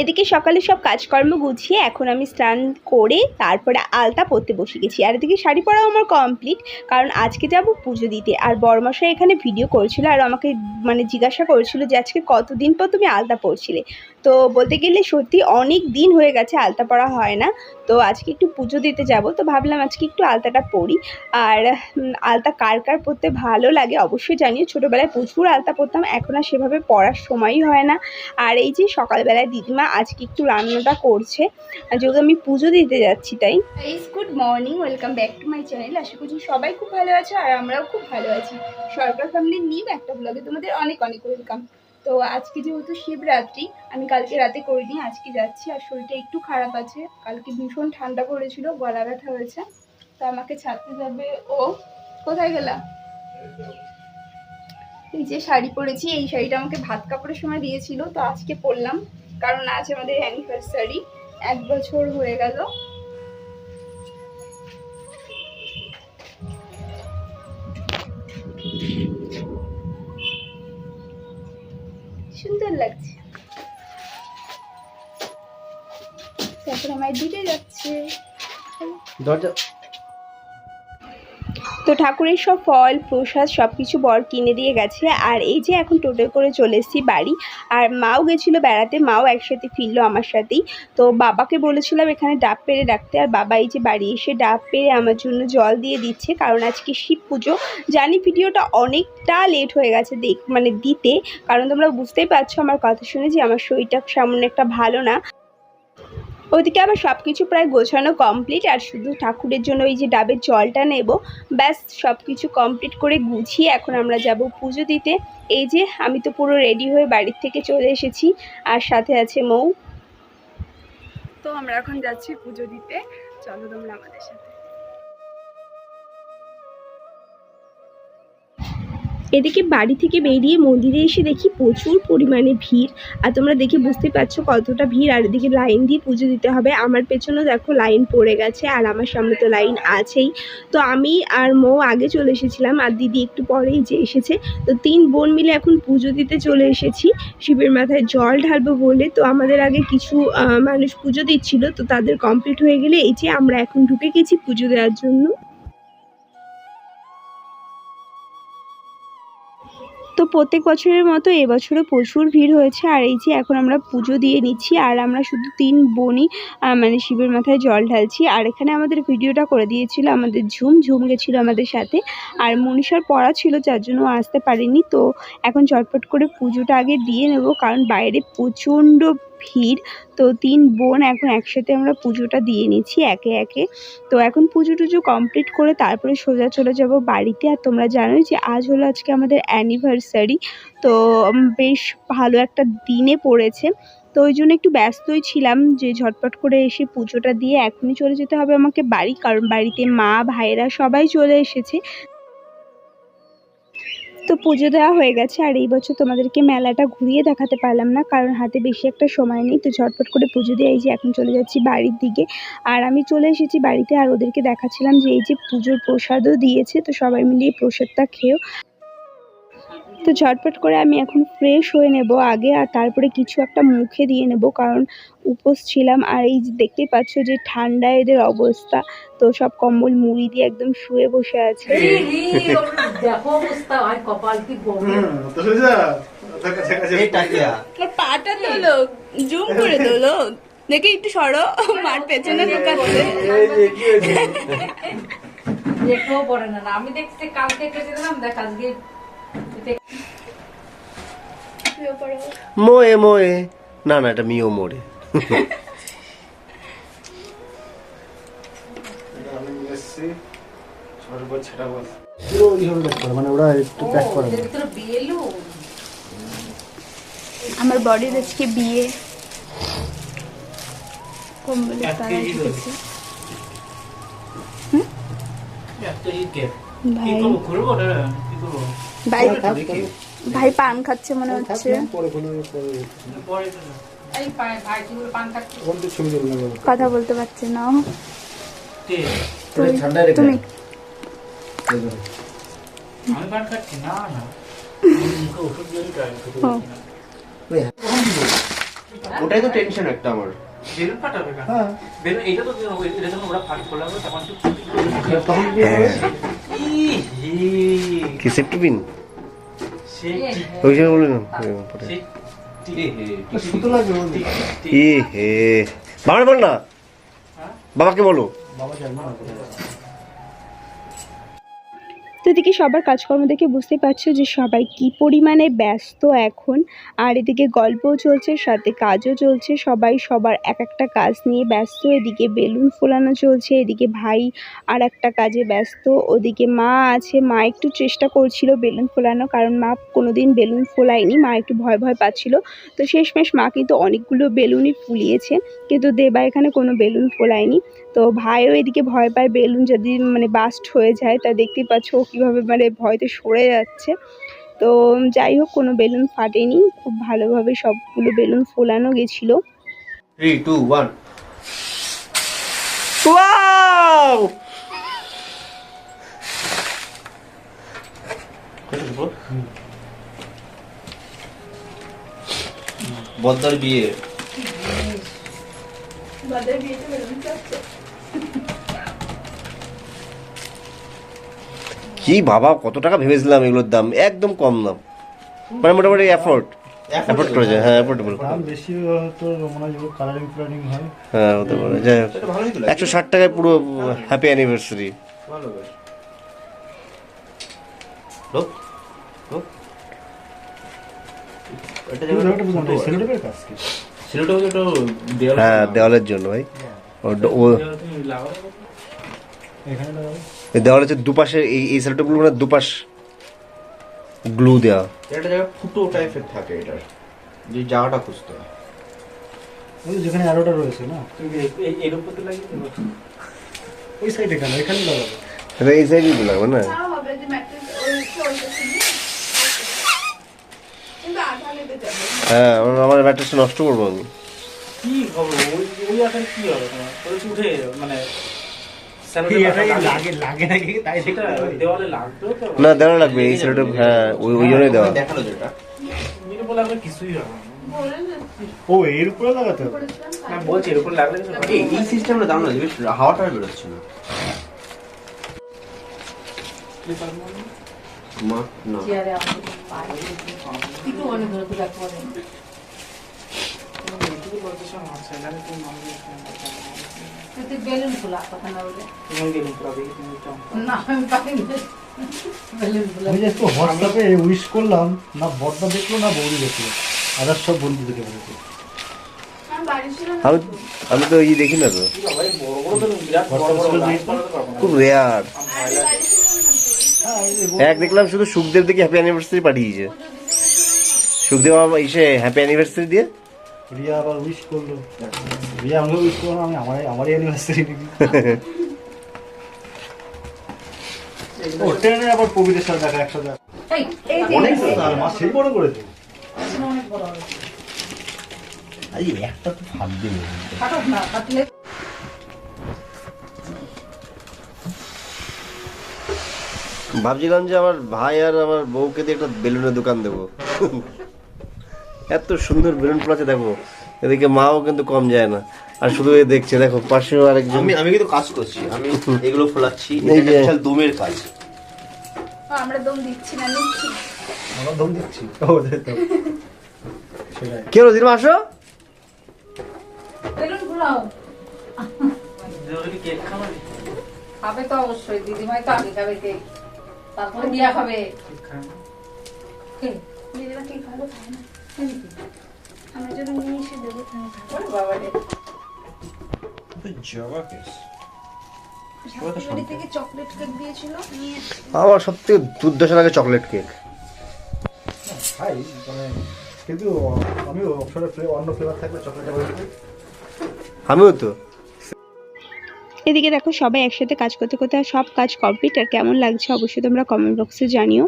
এদিকে সকালে সব কাজকর্ম গুছিয়ে এখন আমি স্নান করে তারপরে আলতা পরতে বসে গেছি। আর এদিকে শাড়ি পরাও আমার কমপ্লিট কারণ আজকে যাব পুজো দিতে। আর বড়মশাই এখানে ভিডিও করেছিল আর আমাকে মানে জিজ্ঞাসা করেছিল যে আজকে কতদিন পর তুমি আলতা পরছিলে? তো বলতে গেলে সত্যি অনেক দিন হয়ে গেছে আলতা পরা হয় না। তো আজকে একটু পুজো দিতে যাব। তো ভাবলাম আজকে একটু আলতাটা পরি। আর আলতা কার কার পরতে ভালো লাগে অবশ্যই জানিও। ছোটোবেলায় প্রচুর আলতা পরতাম, এখন আর সেভাবে পরার সময়ই হয় না। আর এই যে সকালবেলায় দিদিমা আজকে একটু রান্নাটা করছে যেহেতু আমি পুজো দিতে যাচ্ছি তাই। Good morning welcome back to my channel আশা করছি সবাই খুব ভালো আছে, আর আমরাও খুব ভালো আছি। সরকার ফ্যামিলির নিউ একটা ব্লগে তোমাদের অনেক অনেক ওয়েলকাম তো আজকে যেহেতু শিবরাত্রি, আমি কালকে রাতে করিনি, আজকে যাচ্ছি আর শরীরটা একটু খারাপ আছে। কালকে ভীষণ ঠান্ডা পড়েছিল, গলা ব্যথা হয়েছে। তো আমাকে ছাড়তে যাবে ও। কোথায় গেলা? এই যে শাড়ি পরেছি, এই শাড়িটা আমাকে ভাত কাপড়ের সময় দিয়েছিল, তো আজকে পরলাম। কারণ আজ আমাদের অ্যানিভার্সারি এক বছর হয়ে গেল। তারপর আমায় দিতে যাচ্ছে। দরজা তো ঠাকুরের সব ফল প্রসাদ সব কিছু বর কিনে দিয়ে গেছে। আর এই যে এখন টোটো করে চলে এসেছি বাড়ি আর মাও গেছিল বেড়াতে মাও একসাথে ফিরলো আমার সাথেই। তো বাবাকে বলেছিলাম এখানে ডাব পেরে রাখতে আর বাবা এই যে বাড়ি এসে ডাব পেরে আমার জন্য জল দিয়ে দিচ্ছে কারণ আজকে শিব পুজো। জানি ভিডিওটা অনেকটা লেট হয়ে গেছে দেখ মানে দিতে কারণ তোমরা বুঝতেই পারছ আমার কথা শুনে যে আমার শরীরটা সামান্য একটা ভালো না। ওদিকে আবার সব কিছু প্রায় গোছানো কমপ্লিট আর শুধু ঠাকুরের জন্য ওই যে ডাবের জলটা নেব, ব্যাস সব কিছু কমপ্লিট করে গুছিয়ে এখন আমরা যাব পুজো দিতে। এই যে আমি তো পুরো রেডি হয়ে বাড়ির থেকে চলে এসেছি, আর সাথে আছে মৌ। তো আমরা এখন যাচ্ছি পুজো দিতে। চলো তোমরা আমাদের সাথে। এদিকে বাড়ি থেকে বেরিয়ে মন্দিরে এসে দেখি প্রচুর পরিমাণে ভিড়। আর তোমরা দেখে বুঝতে পারছ কতটা ভিড়। আর এদিকে লাইন দিয়ে পুজো দিতে হবে। আমার পেছনেও দেখো লাইন পড়ে গেছে আর আমার সামনে তো লাইন আছেই। তো আমি আর মৌ আগে চলে এসেছিলাম আর দিদি একটু পরেই যে এসেছে। তো তিন বোন মিলে এখন পুজো দিতে চলে এসেছি। শিবের মাথায় জল ঢালবো বলে। তো আমাদের আগে কিছু মানুষ পুজো দিচ্ছিল। তো তাদের কমপ্লিট হয়ে গেলে এই যে আমরা এখন ঢুকে গেছি পুজো দেওয়ার জন্য। তো প্রত্যেক বছরের মতো এবছরও প্রচুর ভিড় হয়েছে। আর এই যে এখন আমরা পুজো দিয়ে নিচ্ছি, আর আমরা শুধু তিন বোনই মানে শিবের মাথায় জল ঢালছি। আর এখানে আমাদের ভিডিওটা করে দিয়েছিল আমাদের ঝুম ঝুম গেছিল আমাদের সাথে। আর মনীষার পড়া ছিল, যার জন্য আসতে পারিনি। তো এখন চটপট করে পুজোটা আগে দিয়ে নেব, কারণ বাইরে প্রচণ্ড ভিড়। তো তিন বোন এখন একসাথে আমরা পুজোটা দিয়ে নিচ্ছি একে একে। তো এখন পুজো টুজো কমপ্লিট করে তারপরে সোজা চলে যাব বাড়িতে। আর তোমরা জানোই যে আজ হলো আজকে আমাদের অ্যানিভার্সারি তো বেশ ভালো একটা দিনে পড়েছে। তো ওই জন্য একটু ব্যস্তই ছিলাম যে ঝটপট করে এসে পুজোটা দিয়ে এখনই চলে যেতে হবে আমাকে বাড়ি। কারণ বাড়িতে মা, ভাইয়েরা সবাই চলে এসেছে। তো পুজো দেওয়া হয়ে গেছে আর এই বছর তোমাদেরকে মেলাটা ঘুরিয়ে দেখাতে পারলাম না, কারণ হাতে বেশি একটা সময় নেই, তো ঝটপট করে পুজো দিয়ে এই যে এখন চলে যাচ্ছি বাড়ির দিকে। আর আমি চলে এসেছি বাড়িতে আর ওদেরকে দেখাচ্ছিলাম যে এই যে পুজোর প্রসাদও দিয়েছে, তো সবাই মিলে প্রসাদটা খেয়েও তো ঝটপট করে আমি এখন ফ্রেশ হয়ে নেব আগে আর তারপরে কিছু একটা মুখে দিয়ে নেব কারণ উপোস ছিলাম আর এই যে দেখতেই পাচ্ছ যে ঠান্ডা এদের অবস্থা। তো সব কম্বল মুড়ি দিয়ে একদম শুয়ে বসে আছে। দেখো অবস্থা আর কপাল কি গরম এই টাকিয়া পাটা তোলো জুম করে তোলো। দেখে একটু সরো মার পেছনে ঢুকাচ্ছে একটুও পড়ে না আমি দেখছি কালকে কেটে দিলাম দেখ আজকে মোয়ে মোয়ে না না এটা মিও মোড়ে মানে আমার বডির আজকে বিয়ে। কম্বলের তলায় ঢুকেছে। ভাই। ভাই ভাই পান খাচ্ছে মনে হচ্ছে। তুলে নেব কথা বলতে পারছে না। তুমি। ওই ওটাই তো টেনশন একটা আমার। বেলুন ফাটাবে কেন? হ্যাঁ। বেলুন এটা তো এটা যখন ওরা ফাট করলে তখন তো কি হবে ই হি, কি সেফটি পিন সে টি- ওই জন্য বলে না পরে। সে টি- সুতো লাগবে বলতে ই হে বাবার বল না বাবাকে বলো বাবা তো এদিকে সবার কাজকর্ম দেখে বুঝতে পারছ যে সবাই কি পরিমাণে ব্যস্ত এখন। আর এদিকে গল্পও চলছে, সাথে কাজও চলছে, সবাই সবার এক একটা কাজ নিয়ে ব্যস্ত। এদিকে বেলুন ফোলানো চলছে, এদিকে ভাই আর একটা কাজে ব্যস্ত। ওদিকে মা আছে, মা একটু চেষ্টা করছিল বেলুন ফোলানো, কারণ মা কোনোদিন বেলুন ফোলায়নি, মা একটু ভয় ভয় পাচ্ছিল। তো শেষমেশ মা কিন্তু অনেকগুলো বেলুনই ফুলিয়েছে, কিন্তু দেবা এখানে কোনো বেলুন ফোলায়নি। তো ভাইও এদিকে ভয় পায় বেলুন যদি মানে বাস্ট হয়ে যায় তা দেখতেই পাচ্ছ ও কীভাবে মানে ভয়তে সরে যাচ্ছে। তো যাই হোক কোনো বেলুন ফাটেনি খুব ভালোভাবে সবগুলো বেলুন ফোলানো গেছিল। থ্রি টু ওয়ান ওয়াও বদ্দার বিয়ে। কি বাবা কত টাকা ভেবেছিলাম এগুলোর দাম? একদম কম দাম। মানে মোটামুটি এফোর্ট হ্যাঁ এফোর্টেবল বেশি হতো মনে হয় কালারিং ফ্লারিং হয়। হ্যাঁ হতে পারে। যাই হোক। একশো ষাট টাকায় পুরো হ্যাপি অ্যানিভার্সারি ভালো লোক লোক। হ্যাঁ দেওয়ালের জন্য ভাই। ও দেওয়াল হচ্ছে দুপাশে এই এই সেলটাগুলো মানে দুপাশ গ্লু দেওয়া একটা জায়গায় ফুটো টাইপের থাকে এটার যে জায়গাটা খুঁজতে হয়। ওই যেখানে অ্যারোটা রয়েছে না? তুমি এই- এই- এর উপর তো লাগিয়ে ওই সাইডে কেন? এখানে লাগাবো এটা এই সাইডে লাগবে না? হ্যাঁ আমার- আমার ব্যাটারিটা নষ্ট করব আমি। কি খবর ওই ওই আকারে কি হবে তোমার? উঠে মানে না দেওয়া লাগবে এই সেলটা হ্যাঁ ওই ওই জন্যই দেওয়া। কিছুই হবে ও এর উপরে লাগাতে হবে? না বলছি এর উপর লাগলে এই এই সিস্টেমটা দাম না বেশ হাওয়াটা বেরোচ্ছে না। মা না। একটু অনেক এটুকু তুমি তুই বেলুন খোলা কথা না বলে। তুমি গেলে পুরো দেখি তুমি একটু না আমি পাইনি আমি যে একটু হোয়াটসঅ্যাপে উইশ করলাম না বড়দা দেখল না বৌদি দেখল। আদার সব বলেছে আমি আমি তো ই দেখি না তো। খুব রেয়ার। হ্যাঁ এক দেখলাম শুধু সুখদেব দেখি হ্যাপি অ্যানিভার্সারি পাঠিয়েছে। সুখদেব আমার এসে হ্যাপি অ্যানিভার্সারি দিয়ে রিয়া আবার উইশ করল। ও ট্রেনে আবার সাথে দেখা একসাথে অনেক সেই বড় করেছে একটা তো না ভাবছিলাম যে আমার ভাই আর আমার বউকে দিয়ে একটা বেলুনের দোকান দেবো। এত সুন্দর বেলুন ফোলাচ্ছে দেখো। এদিকে মাও কিন্তু কম যায় না। আর শুধু এ দেখছে দেখো পাশেও আরেকজন। আমি আমি কিন্তু কাজ করছি আমি এগুলো ফোলাচ্ছি এই এটা বিশাল দমের কাজ। আমরা দম দিচ্ছি না নিচ্ছি। আমরা দম দিচ্ছি। ও তো। কে রোজির আসো। বেলুন খোলাও কেক খাওয়া খাবে তো অবশ্যই দিদিমাই তো আগে খাবে কেক। তারপরে দিয়া খাবে কেক কে? দিদিমা কি খাব খায় না। আমরা যদি নিয়ে এসে দেবো ওরে বাবা রে। আমার সব থেকে দুর্দশা লাগে চকলেট কেক খাই মানে কিন্তু আমি অন্য ফ্লেভার থাকলে চকলেট আমিও তো। এদিকে দেখো সবাই একসাথে কাজ করতে করতে সব কাজ কমপ্লিট আর কেমন লাগছে অবশ্যই তোমরা কমেন্ট বক্সে জানিও।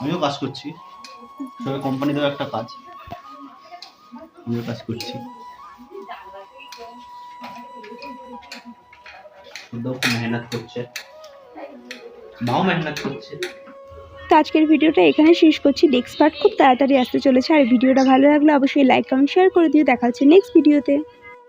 আমিও কাজ করছি। সবাই কোম্পানিতেও একটা কাজ। আমিও কাজ করছি। মেহনত করছে। মাও মেহনত করছে। আজকের ভিডিওটা এখানে শেষ করছি। নেক্সট পার্ট খুব তাড়াতাড়ি আসতে চলেছে। আর ভিডিওটা ভালো লাগলে অবশ্যই লাইক কমেন্ট শেয়ার করে দিও। দেখা হচ্ছে নেক্সট ভিডিওতে